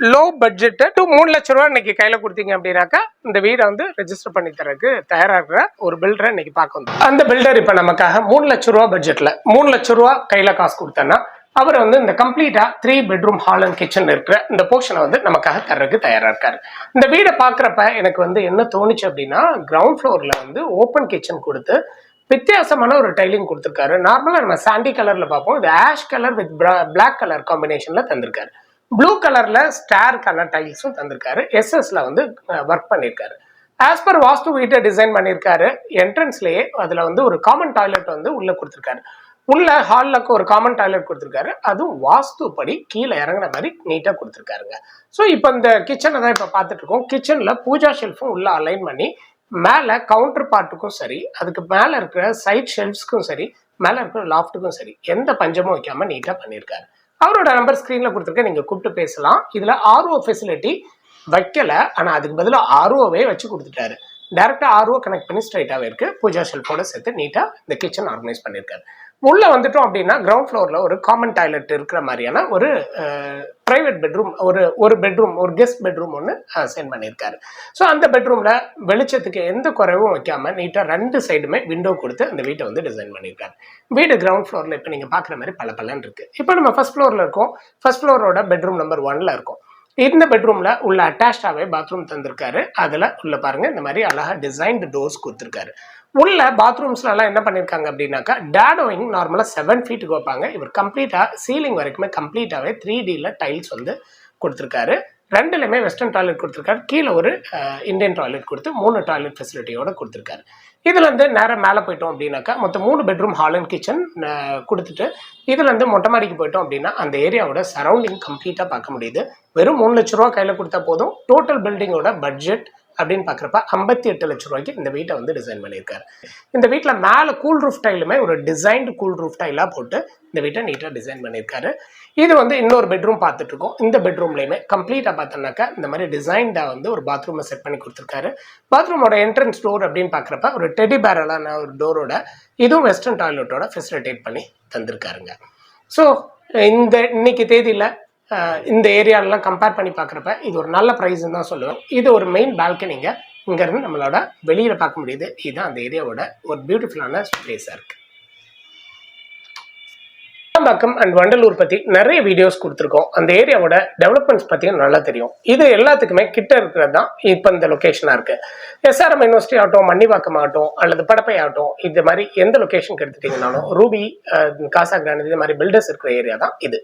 Low பட்ஜெட்டை to மூணு லட்ச ரூபா இன்னைக்கு கையில கொடுத்தீங்க அப்படின்னாக்கா இந்த வீடை வந்து ரெஜிஸ்டர் பண்ணி தரக்கு தயாராக இருக்கிற ஒரு பில்டரை இன்னைக்கு பார்க்க வந்தோம். அந்த பில்டர் இப்போ நமக்காக மூணு லட்ச ரூபா பட்ஜெட்ல மூணு லட்ச ரூபா கையில காசு கொடுத்தேன்னா அவர் வந்து இந்த கம்ப்ளீட்டா three bedroom hall and kitchen இருக்கிற இந்த போர்ஷனை வந்து நமக்காக தர்றதுக்கு தயாராக இருக்காரு. இந்த வீடை பார்க்குறப்ப எனக்கு வந்து என்ன தோணுச்சு அப்படின்னா கிரவுண்ட் ஃப்ளோர்ல வந்து ஓப்பன் கிச்சன் கொடுத்து வித்தியாசமான ஒரு டைலிங் கொடுத்துருக்காரு. நார்மலாக நம்ம சாண்டி கலர்ல பார்ப்போம். இது ash colour with black colour காம்பினேஷன்ல தந்திருக்காரு. ப்ளூ கலரில் ஸ்டார் கலர் டைல்ஸும் தந்திருக்காரு. எஸ்எஸ்ல வந்து ஒர்க் பண்ணியிருக்காரு ஆஸ் பர் வாஸ்து வீட்டை டிசைன் பண்ணியிருக்காரு என்ட்ரன்ஸ்லேயே அதில் வந்து ஒரு காமன் டாய்லெட் வந்து உள்ளே கொடுத்துருக்காரு. உள்ள ஹாலில் ஒரு காமன் டாய்லெட் கொடுத்துருக்காரு. அதுவும் வாஸ்து படி கீழே இறங்குன மாதிரி நீட்டாக கொடுத்துருக்காருங்க. ஸோ இப்போ இந்த கிச்சனை தான் இப்போ பார்த்துட்டு இருக்கோம். கிச்சனில் பூஜா ஷெல்ஃபும் உள்ளே அலைன் பண்ணி மேலே கவுண்டர் பார்ட்டுக்கும் சரி அதுக்கு மேலே இருக்கிற சைட் ஷெல்ஃப்ஸ்க்கும் சரி மேலே இருக்கிற லாஃப்ட்டுக்கும் சரி எந்த பஞ்சமும் வைக்காமல் நீட்டாக பண்ணியிருக்காரு அவரோட நம்பர் ஸ்க்ரீனில் கொடுத்துருக்க நீங்கள் கூப்பிட்டு பேசலாம். இதில் ஆர்ஓ ஃபெசிலிட்டி வைக்கல ஆனால் அதுக்கு பதிலாக ஆர்ஓவே வச்சு கொடுத்துட்டாரு. டேரெக்டாக ஆர்ஓ கனெக்ட் பண்ணி ஸ்ட்ரைட்டாகவே இருக்கு. பூஜா ஷெல்ஃபோட சேர்த்து நீட்டாக இந்த கிச்சன் ஆர்கனைஸ் பண்ணியிருக்காரு உள்ளே வந்துட்டோம் அப்படின்னா கிரவுண்ட் ஃப்ளோரில் ஒரு காமன் டாய்லெட் இருக்கிற மாதிரியான ஒரு ப்ரைவேட் பெட்ரூம் ஒரு ஒரு பெட்ரூம் ஒரு கெஸ்ட் பெட்ரூம் ஒன்று சென்ட் பண்ணியிருக்காரு. ஸோ அந்த பெட்ரூமில் வெளிச்சத்துக்கு எந்த குறைவும் வைக்காமல் நீட்டாக ரெண்டு சைடுமே விண்டோ கொடுத்து அந்த வீட்டை வந்து டிசைன் பண்ணியிருக்காரு. வீடு கிரவுண்ட் ஃப்ளோரில் இப்போ நீங்கள் பார்க்குற மாதிரி பல பலன் இருக்குது இப்போ நம்ம ஃபர்ஸ்ட் ஃப்ளோரில் இருக்கோம். ஃபஸ்ட் ஃப்ளோரோட பெட்ரூம் நம்பர் ஒன்ல இருக்கும். இந்த பெட்ரூம்ல உள்ள அட்டாச்சாவே பாத்ரூம் தந்திருக்காரு. அதுல உள்ள பாருங்க இந்த மாதிரி அழகா டிசைன்டு டோர்ஸ் கொடுத்துருக்காரு. உள்ள பாத்ரூம்ஸ்லலாம் என்ன பண்ணியிருக்காங்க அப்படின்னாக்கா டேடோயிங் நார்மலாக செவன் ஃபீட்டுக்கு வைப்பாங்க. இவர் கம்ப்ளீட்டாக சீலிங் வரைக்குமே கம்ப்ளீட்டாகவே த்ரீ டியில் டைல்ஸ் வந்து கொடுத்துருக்காரு. ரெண்டுலையுமே வெஸ்டர்ன் டாய்லெட் கொடுத்துருக்காரு. கீழே ஒரு இந்தியன் டாய்லெட் கொடுத்து மூணு டாய்லெட் ஃபெசிலிட்டியோட கொடுத்துருக்காரு. இதுலேருந்து நேராக மேலே போயிட்டோம் அப்படின்னாக்கா மொத்தம் மூணு பெட்ரூம் ஹால் அண்ட் கிச்சன் கொடுத்துட்டு இதுலேருந்து மொட்டை மாடிக்கு போயிட்டோம் அப்படின்னா அந்த ஏரியாவோட சரௌண்டிங் கம்ப்ளீட்டாக பார்க்க முடியுது. வெறும் மூணு லட்ச ரூபா கையில் கொடுத்தா போதும். டோட்டல் பில்டிங்கோட பட்ஜெட் அப்படின்னு பார்க்குறப்ப ஐம்பத்தி எட்டு லட்ச ரூபாய்க்கு இந்த வீட்டை வந்து டிசைன் பண்ணியிருக்காரு. இந்த வீட்டில் மேலே கூல் ரூஃப் டைலுமே ஒரு டிசைன்டு கூல் ரூஃப் டைலாக போட்டு இந்த வீட்டை நீட்டாக டிசைன் பண்ணியிருக்காரு. இது வந்து இன்னொரு பெட்ரூம் பார்த்துட்டு இருக்கோம் இந்த பெட்ரூம்லையுமே கம்ப்ளீட்டாக பார்த்தோம்னாக்கா இந்த மாதிரி டிசைன்டாக வந்து ஒரு பாத்ரூமை செட் பண்ணி கொடுத்துருக்காரு. பாத்ரூமோட என்ட்ரன்ஸ் டோர் அப்படின்னு பார்க்குறப்ப ஒரு டெடி பேரலான ஒரு டோரோட இதுவும் வெஸ்டர்ன் டாய்லெட்டோட ஃபெசிலிட்டேட் பண்ணி தந்திருக்காருங்க. ஸோ இந்த இன்னைக்கு தேதியில் இந்த ஏரியாலலாம் கம்பேர் பண்ணி பார்க்குறப்ப இது ஒரு நல்ல ப்ரைஸ்ன்னு தான் சொல்லுவேன். இது ஒரு மெயின் பால்கனிங்க இங்கேருந்து நம்மளோட வெளியில் பார்க்க முடியுது. இதுதான் அந்த ஏரியாவோட ஒரு பியூட்டிஃபுல்லான ஸ்பேஸாக இருக்குது பாக்கம் அண்ட் வண்டலூர் பற்றி நிறைய வீடியோஸ் கொடுத்துருக்கோம். அந்த ஏரியாவோட டெவலப்மெண்ட்ஸ் பற்றியும் நல்லா தெரியும். இது எல்லாத்துக்குமே கிட்ட இருக்கிறது தான் இப்போ இந்த லொக்கேஷனாக இருக்குது எஸ்ஆர்எம் யூனிவர்சிட்டி ஆகட்டும் மன்னிவாக்கம் ஆகட்டும் அல்லது படப்பை ஆகட்டும் இந்த மாதிரி எந்த லொக்கேஷனுக்கு எடுத்துட்டீங்கனாலும் ரூபி காசா கிராண்ட் இது மாதிரி பில்டர்ஸ் இருக்கிற ஏரியா தான் இது.